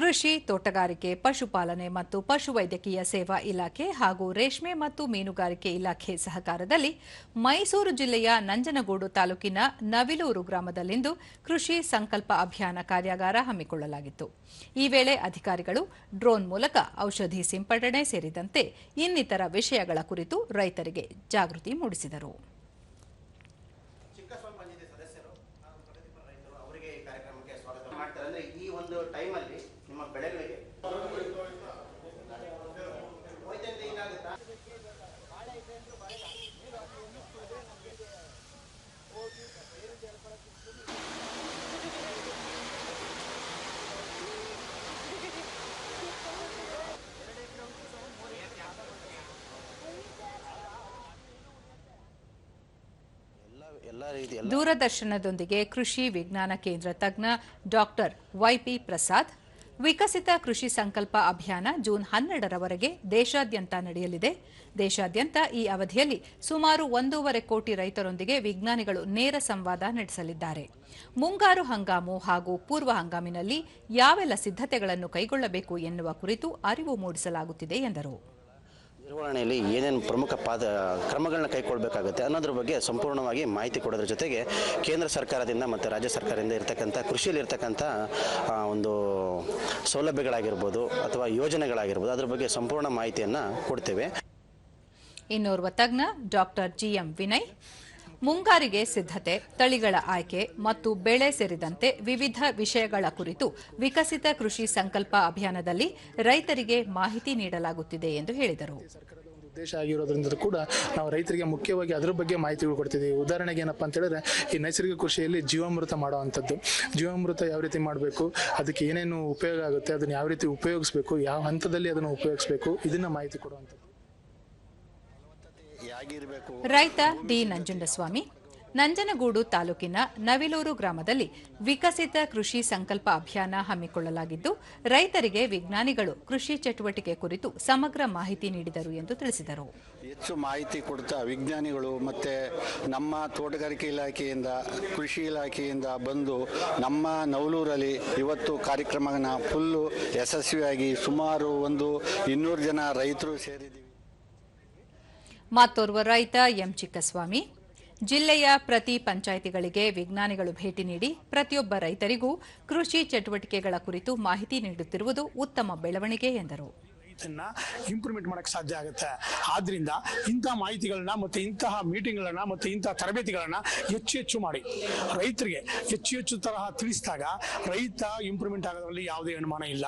ಕೃಷಿ, ತೋಟಗಾರಿಕೆ, ಪಶುಪಾಲನೆ ಮತ್ತು ಪಶುವೈದ್ಯಕೀಯ ಸೇವಾ ಇಲಾಖೆ ಹಾಗೂ ರೇಷ್ಮೆ ಮತ್ತು ಮೀನುಗಾರಿಕೆ ಇಲಾಖೆ ಸಹಕಾರದಲ್ಲಿ ಮೈಸೂರು ಜಿಲ್ಲೆಯ ನಂಜನಗೂಡು ತಾಲೂಕಿನ ನವಿಲೂರು ಗ್ರಾಮದಲ್ಲಿಂದು ಕೃಷಿ ಸಂಕಲ್ಪ ಅಭಿಯಾನ ಕಾರ್ಯಾಗಾರ ಹಮ್ಮಿಕೊಳ್ಳಲಾಗಿತ್ತು. ಈ ವೇಳೆ ಅಧಿಕಾರಿಗಳು ಡ್ರೋನ್ ಮೂಲಕ ಔಷಧಿ ಸಿಂಪಡಣೆ ಸೇರಿದಂತೆ ಇನ್ನಿತರ ವಿಷಯಗಳ ಕುರಿತು ರೈತರಿಗೆ ಜಾಗೃತಿ ಮೂಡಿಸಿದರು. ಈ ಒಂದು ಟೈಮಲ್ಲಿ ನಿಮ್ಮ ಬೆಳೆಗಳಿಗೆ? ಹೋಯ್ತಂತೆ ಏನಾಗುತ್ತಾ ಎಲ್ಲ ಎಲ್ಲ ರೀತಿ ಎಲ್ಲ. ದೂರದರ್ಶನದೊಂದಿಗೆ ಕೃಷಿ ವಿಜ್ಞಾನ ಕೇಂದ್ರ ತಜ್ಞ ಡಾಕ್ಟರ್ ವೈಪಿ ಪ್ರಸಾದ್ ವಿಕಸಿತ ಕೃಷಿ ಸಂಕಲ್ಪ ಅಭಿಯಾನ ಜೂನ್ ಹನ್ನೆರಡರವರೆಗೆ ದೇಶಾದ್ಯಂತ ನಡೆಯಲಿದೆ. ದೇಶಾದ್ಯಂತ ಈ ಅವಧಿಯಲ್ಲಿ ಸುಮಾರು ಒಂದೂವರೆ ಕೋಟಿ ರೈತರೊಂದಿಗೆ ವಿಜ್ಞಾನಿಗಳು ನೇರ ಸಂವಾದ ನಡೆಸಲಿದ್ದಾರೆ. ಮುಂಗಾರು ಹಂಗಾಮು ಹಾಗೂ ಪೂರ್ವ ಹಂಗಾಮಿನಲ್ಲಿ ಯಾವೆಲ್ಲ ಸಿದ್ಧತೆಗಳನ್ನು ಕೈಗೊಳ್ಳಬೇಕು ಎನ್ನುವ ಕುರಿತು ಅರಿವು ಮೂಡಿಸಲಾಗುತ್ತಿದೆ ಎಂದರು. ನಿರ್ವಹಣೆಯಲ್ಲಿ ಏನೇನು ಪ್ರಮುಖ ಪಾದ ಕ್ರಮಗಳನ್ನ ಕೈಗೊಳ್ಳಬೇಕಾಗುತ್ತೆ ಅನ್ನೋದ್ರ ಬಗ್ಗೆ ಸಂಪೂರ್ಣವಾಗಿ ಮಾಹಿತಿ ಕೊಡೋದ್ರ ಜೊತೆಗೆ ಕೇಂದ್ರ ಸರ್ಕಾರದಿಂದ ಮತ್ತು ರಾಜ್ಯ ಸರ್ಕಾರದಿಂದ ಇರ್ತಕ್ಕಂಥ ಕೃಷಿಯಲ್ಲಿ ಇರ್ತಕ್ಕಂಥ ಒಂದು ಸೌಲಭ್ಯಗಳಾಗಿರ್ಬೋದು ಅಥವಾ ಯೋಜನೆಗಳಾಗಿರ್ಬೋದು ಅದ್ರ ಬಗ್ಗೆ ಸಂಪೂರ್ಣ ಮಾಹಿತಿಯನ್ನು ಕೊಡ್ತೇವೆ. ಇನ್ನೋರ್ವ ತಜ್ಞ ಡಾಕ್ಟರ್ ಜಿ ಎಂ ವಿನಯ್. ಮುಂಗಾರಿಗೆ ಸಿದ್ಧತೆ, ತಳಿಗಳ ಆಯ್ಕೆ ಮತ್ತು ಬೆಳೆ ಸೇರಿದಂತೆ ವಿವಿಧ ವಿಷಯಗಳ ಕುರಿತು ವಿಕಸಿತ ಕೃಷಿ ಸಂಕಲ್ಪ ಅಭಿಯಾನದಲ್ಲಿ ರೈತರಿಗೆ ಮಾಹಿತಿ ನೀಡಲಾಗುತ್ತಿದೆ ಎಂದು ಹೇಳಿದರು. ಉದ್ದೇಶ ಆಗಿರೋದ್ರಿಂದ ಕೂಡ ನಾವು ರೈತರಿಗೆ ಮುಖ್ಯವಾಗಿ ಅದರ ಬಗ್ಗೆ ಮಾಹಿತಿಗಳು ಕೊಡ್ತಿದ್ದೀವಿ. ಉದಾಹರಣೆಗೆ ಏನಪ್ಪಾ ಅಂತ ಹೇಳಿದ್ರೆ, ಈ ನೈಸರ್ಗಿಕ ಕೃಷಿಯಲ್ಲಿ ಜೀವಾಮೃತ ಮಾಡುವಂಥದ್ದು. ಜೀವಾಮೃತ ಯಾವ ರೀತಿ ಮಾಡಬೇಕು, ಅದಕ್ಕೆ ಏನೇನು ಉಪಯೋಗ ಆಗುತ್ತೆ, ಅದನ್ನು ಯಾವ ರೀತಿ ಉಪಯೋಗಿಸಬೇಕು, ಯಾವ ಹಂತದಲ್ಲಿ ಅದನ್ನು ಉಪಯೋಗಿಸಬೇಕು, ಇದನ್ನ ಮಾಹಿತಿ ಕೊಡುವಂಥದ್ದು. ರೈತ ಡಿ. ನಂಜುಂಡಸ್ವಾಮಿ ನಂಜನಗೂಡು ತಾಲೂಕಿನ ನವಿಲೂರು ಗ್ರಾಮದಲ್ಲಿ ವಿಕಸಿತ ಕೃಷಿ ಸಂಕಲ್ಪ ಅಭಿಯಾನ ಹಮ್ಮಿಕೊಳ್ಳಲಾಗಿದ್ದು ರೈತರಿಗೆ ವಿಜ್ಞಾನಿಗಳು ಕೃಷಿ ಚಟುವಟಿಕೆ ಕುರಿತು ಸಮಗ್ರ ಮಾಹಿತಿ ನೀಡಿದರು ಎಂದು ತಿಳಿಸಿದರು. ಹೆಚ್ಚು ಮಾಹಿತಿ ಕೊಡ್ತಾ ವಿಜ್ಞಾನಿಗಳು ಮತ್ತು ನಮ್ಮ ತೋಟಗಾರಿಕೆ ಇಲಾಖೆಯಿಂದ ಕೃಷಿ ಇಲಾಖೆಯಿಂದ ಬಂದು ನಮ್ಮ ನವಲೂರಲ್ಲಿ ಇವತ್ತು ಕಾರ್ಯಕ್ರಮನ ಫುಲ್ಲು ಯಶಸ್ವಿಯಾಗಿ ಸುಮಾರು ಒಂದು ಇನ್ನೂರು ಜನ ರೈತರು ಸೇರಿದ್ದೀವಿ. ಮತ್ತೋರ್ವ ರೈತ ಎಂ ಚಿಕ್ಕಸ್ವಾಮಿ. ಜಿಲ್ಲೆಯ ಪ್ರತಿ ಪಂಚಾಯಿತಿಗಳಿಗೆ ವಿಜ್ಞಾನಿಗಳು ಭೇಟಿ ನೀಡಿ ಪ್ರತಿಯೊಬ್ಬ ರೈತರಿಗೂ ಕೃಷಿ ಚಟುವಟಿಕೆಗಳ ಕುರಿತು ಮಾಹಿತಿ ನೀಡುತ್ತಿರುವುದು ಉತ್ತಮ ಬೆಳವಣಿಗೆ ಎಂದರು. ಇಂಪ್ರೂವ್ಮೆಂಟ್ ಮಾಡಕ್ಕೆ ಸಾಧ್ಯ ಆಗುತ್ತೆ. ಆದ್ರಿಂದ ಇಂತಹ ಮಾಹಿತಿಗಳನ್ನ ಮತ್ತೆ ಇಂತಹ ಮೀಟಿಂಗ್ಗಳನ್ನ ಮತ್ತೆ ಇಂತಹ ತರಬೇತಿಗಳನ್ನ ಹೆಚ್ಚು ಹೆಚ್ಚು ಮಾಡಿ. ರೈತರಿಗೆ ಹೆಚ್ಚು ಹೆಚ್ಚು ತರಹ ತಿಳಿಸಿದಾಗ ರೈತ ಇಂಪ್ರೂವ್ಮೆಂಟ್ ಆಗೋದ್ರಲ್ಲಿ ಯಾವುದೇ ಅನುಮಾನ ಇಲ್ಲ.